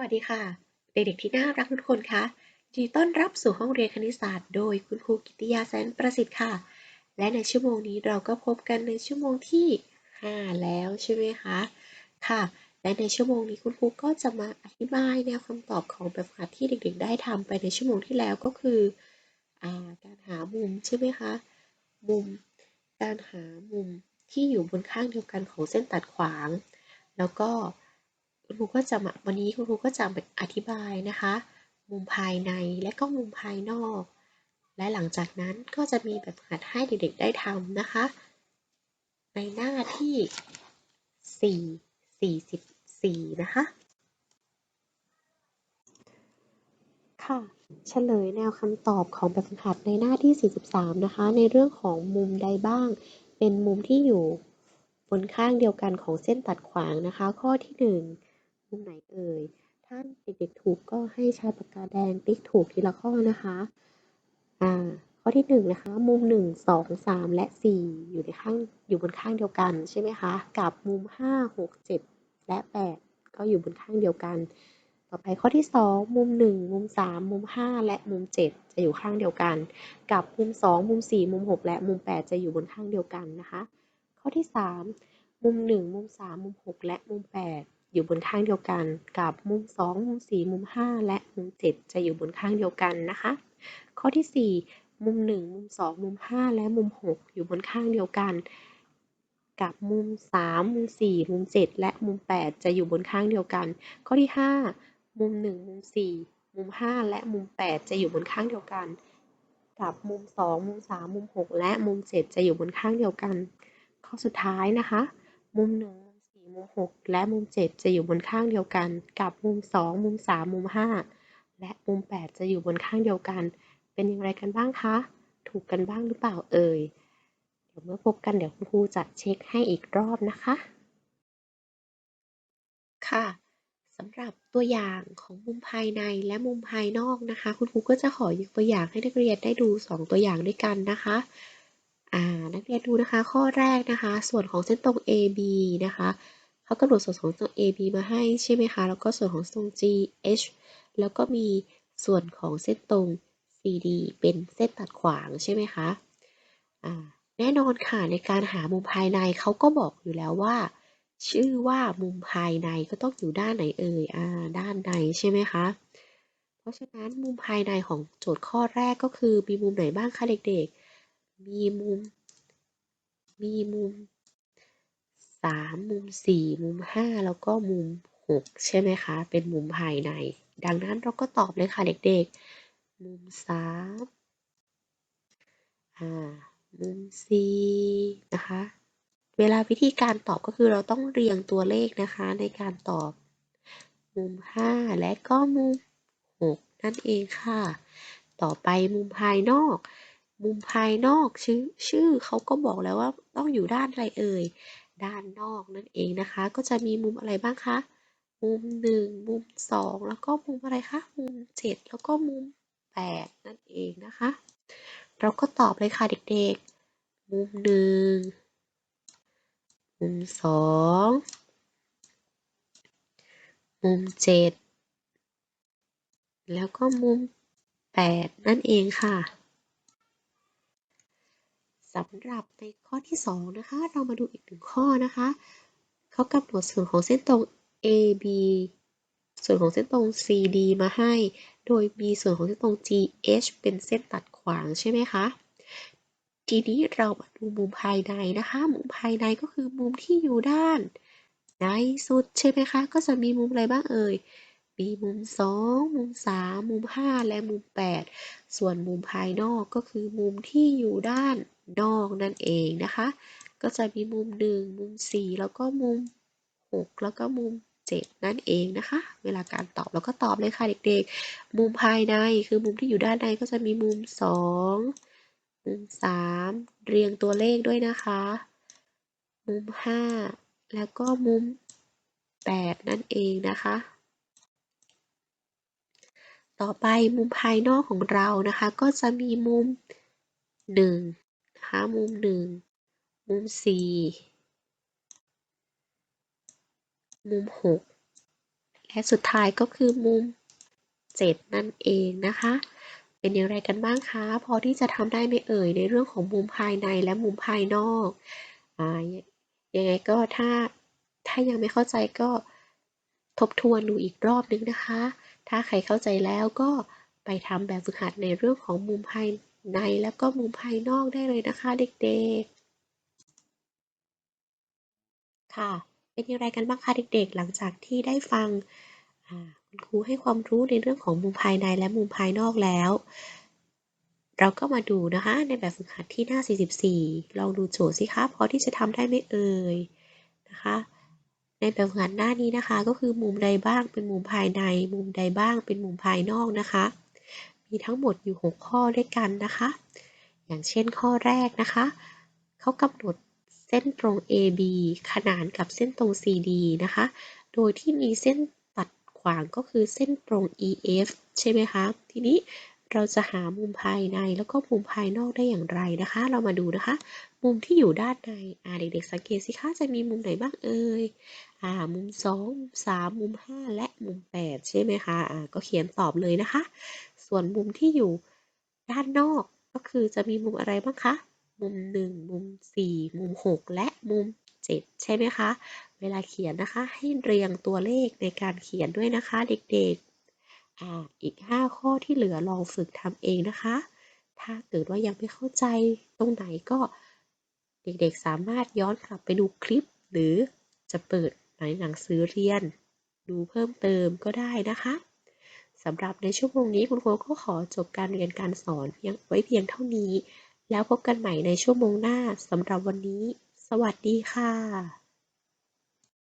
วัสดีค่ะ เด็กๆที่น่ารักทุกคนคะยินดีต้อนรับสู่ห้องเรียนคณิตศาสตร์โดยคุณครูกิติยาแสนประสิทธิ์ค่ะ และในชั่วโมงนี้เราก็พบกันในชั่วโมงที่ 5 แล้วใช่ไหมคะค่ะ และในชั่วโมงนี้คุณครูก็จะมาอธิบายแนวคำตอบของแบบฝึกหัดที่เด็กๆ ได้ทำไปในชั่วโมงที่แล้วก็คืออาการหามุมใช่ไหมคะมุม การหามุมที่อยู่บนข้างเดียวกันของเส้นตัดขวาง แล้วก็ คุณครูก็จะมาวันนี้คุณครูก็จะอธิบายนะคะ มุมภายในและก็มุมภายนอก และหลังจากนั้นก็จะมีแบบหัดให้เด็กๆได้ทำนะคะ ในหน้าที่ 4 44 นะคะ ค่ะเฉลยแนวคำตอบของแบบหัดในหน้าที่ 43 นะคะ ในเรื่องของมุมใดบ้าง เป็นมุมที่อยู่บนข้างเดียวกันของเส้นตัดขวางนะคะ ข้อที่ 1 มุมไหนเอ่ย ถ้าเด็กๆถูกก็ให้ใช้ปากกาแดงติ๊กถูกทีละข้อนะคะ อ่า ข้อที่หนึ่งนะคะ มุมหนึ่งสองสามและสี่อยู่ในข้าง อยู่บนข้างเดียวกันใช่ไหมคะ กับมุมห้าหกเจ็ดและแปดก็อยู่บนข้างเดียวกัน ต่อไปข้อที่สองมุมหนึ่งมุมสามมุมห้าและมุมเจ็ดจะอยู่ข้างเดียวกัน กับมุมสองมุมสี่มุมหกและมุมแปดจะอยู่บนข้างเดียวกันนะคะ ข้อที่สามมุมหนึ่งมุมสามมุมหกและมุมแปด อยู่บนข้างเดียวกัน กับมุม 2 มุม 4 มุม 5 และมุม 7 จะอยู่บนข้างเดียวกันนะคะ ข้อที่ 4 มุม 1 มุม 2 มุม 5 และมุม 6 อยู่บนข้างเดียวกัน กับมุม 3 มุม 4 มุม 7 และมุม 8 จะอยู่บนข้างเดียวกัน ข้อที่ 5 มุม 1 มุม 4 มุม 5 และมุม 8 จะอยู่บนข้างเดียวกัน กับมุม 2 มุม 3 มุม 6 และมุม 7 จะอยู่บนข้างเดียวกัน ข้อสุดท้ายนะคะ มุม 1 มุม 6 และมุม 7 จะอยู่บนข้างเดียวกัน กับมุม 2 มุม 3 มุม 5 และมุม 8 จะอยู่บนข้างเดียวกัน เป็นอย่างไรกันบ้างคะ ถูกกันบ้างหรือเปล่าเอ่ย เดี๋ยวเมื่อพบกันเดี๋ยวคุณครูจะเช็คให้อีกรอบนะคะ ค่ะสำหรับตัวอย่างของมุมภายในและมุมภายนอกนะคะ คุณครูก็จะขอยกตัวอย่างให้นักเรียนได้ดู 2 ตัวอย่างด้วยกันนะคะอ่านักเรียนดูนะคะข้อแรกนะคะ ส่วนของเส้นตรง AB นะคะ เขากำหนดส่วนของตรง AB มาให้ใช่ไหมคะ แล้วก็ส่วนของตรง GH แล้วก็มีส่วนของเส้นตรง CD เป็นเส้นตัดขวางใช่ไหมคะะแน่นอนค่ะในการหามุมภายในเขาก็บอกอยู่แล้วว่า ชื่อว่ามุมภายในก็ต้องอยู่ด้านไหนเอ่ยอ่าด้านในใช่ไหมคะ เพราะฉะนั้นมุมภายในของโจทย์ข้อแรกก็คือมีมุมไหนบ้างคะเด็กๆ มีมุม มีมุม สามมุมสี่มุมห้าแล้วก็มุมหกใช่ไหมคะ เป็นมุมภายใน ดังนั้นเราก็ตอบเลยค่ะเด็กๆ มุมสามอ่า มุมสี่นะคะ เวลาวิธีการตอบก็คือเราต้องเรียงตัวเลขนะคะในการตอบ มุมห้าและก็มุมหกนั่นเองค่ะ ต่อไปมุมภายนอกมุมภายนอกชื่อชื่อเขาก็บอกแล้วว่าต้องอยู่ด้านอะไรเอ่ย ด้านนอกนั่นเองนะคะ ก็จะมีมุมอะไรบ้างคะ มุมหนึ่งมุมสองแล้วก็มุมอะไรคะ มุมเจ็ดแล้วก็มุมแปดนั่นเองนะคะ เราก็ตอบเลยค่ะเด็กๆ มุมหนึ่งมุมสองมุมเจ็ดแล้วก็มุมแปดนั่นเองค่ะ สำหรับในข้อที่ 2 นะคะ เรามาดูอีกหนึ่งข้อนะคะ เขากำหนดส่วนของเส้นตรง AB ส่วนของเส้นตรง CD มาให้ โดยมีส่วนของเส้นตรง GH เป็นเส้นตัดขวางใช่ไหมคะ ทีนี้เรามาดูมุมภายในนะคะ มุมภายในก็คือมุมที่อยู่ด้านในสุดใช่ไหมคะ ก็จะมีมุมอะไรบ้างเอ่ย มีมุม 2 มุม 3 มุม 5 และมุม 8 ส่วนมุมภายนอกก็คือมุมที่อยู่ด้านนอกนั่นเองนะคะ ก็จะมีมุม 1 มุม 4 แล้วก็มุม 6 แล้วก็มุม 7 นั่นเองนะคะ เวลาการตอบเราก็ตอบเลยค่ะเด็กๆ มุมภายในคือมุมที่อยู่ด้านในก็จะมีมุม 2 มุม 3 เรียงตัวเลขด้วยนะคะ มุม 5 แล้วก็มุม 8 นั่นเองนะคะ ต่อไปมุมภายนอกของเรานะคะ ก็จะมีมุม1คะมุมหนึ่งมุมสี่มุมหกและสุดท้ายก็คือมุม 7 นั่นเองนะคะ เป็นอย่างไรกันบ้างคะพอที่จะทำได้ไหมเอ่ยในเรื่องของมุมภายในและมุมภายนอกอ่ายังไงก็ถ้าถ้ายังไม่เข้าใจก็ทบทวนดูอีกรอบนึงนะคะ ถ้าใครเข้าใจแล้วก็ไปทำแบบฝึกหัดในเรื่องของมุมภายในแล้วก็มุมภายนอกได้เลยนะคะเด็กๆ ค่ะ เป็นอย่างไรกันบ้างคะเด็กๆ หลังจากที่ได้ฟังคุณครูให้ความรู้ในเรื่องของมุมภายในและมุมภายนอกแล้ว เราก็มาดูนะคะ ในแบบฝึกหัดที่หน้า 44 ลองดูโจทย์สิคะพอที่จะทำได้ไหมเอ่ยนะคะ ในแบบฝึกหัดหน้านี้นะคะ ก็คือมุมใดบ้างเป็นมุมภายใน มุมใดบ้างเป็นมุมภายนอกนะคะ มีทั้งหมดอยู่ 6 ข้อด้วยกันนะคะ อย่างเช่นข้อแรกนะคะเขากำหนดเส้นตรง AB ขนานกับเส้นตรง CD นะคะ โดยที่มีเส้นตัดขวางก็คือเส้นตรง EF ใช่ไหมคะ ทีนี้ เราจะหามุมภายในแล้วก็มุมภายนอกได้อย่างไรนะคะ เรามาดูนะคะ มุมที่อยู่ด้านในอ่าเด็กๆสังเกตสิคะจะมีมุมไหนบ้างเอ่ยอ่ามุม2มุม3มุม 5 และมุม 8 ใช่ไหมคะอ่าก็เขียนตอบเลยนะคะ ส่วนมุมที่อยู่ด้านนอกก็คือจะมีมุมอะไรบ้างคะมุม 1 มุม 4 มุม 6 และมุม 7 ใช่ไหมคะ เวลาเขียนนะคะให้เรียงตัวเลขในการเขียนด้วยนะคะ เด็กๆ อ่าอีก 5 ข้อที่เหลือลองฝึกทำเองนะคะ ถ้าเกิดว่ายังไม่เข้าใจตรงไหนก็เด็กๆสามารถย้อนกลับไปดูคลิป หรือจะเปิดในหนังสือเรียน ดูเพิ่มเติมก็ได้นะคะสำหรับในชั่วโมงนี้คุณครูก็ขอจบการเรียนการสอนเพียงไว้เพียงเท่านี้ แล้วพบกันใหม่ในชั่วโมงหน้าสำหรับวันนี้ สวัสดีค่ะ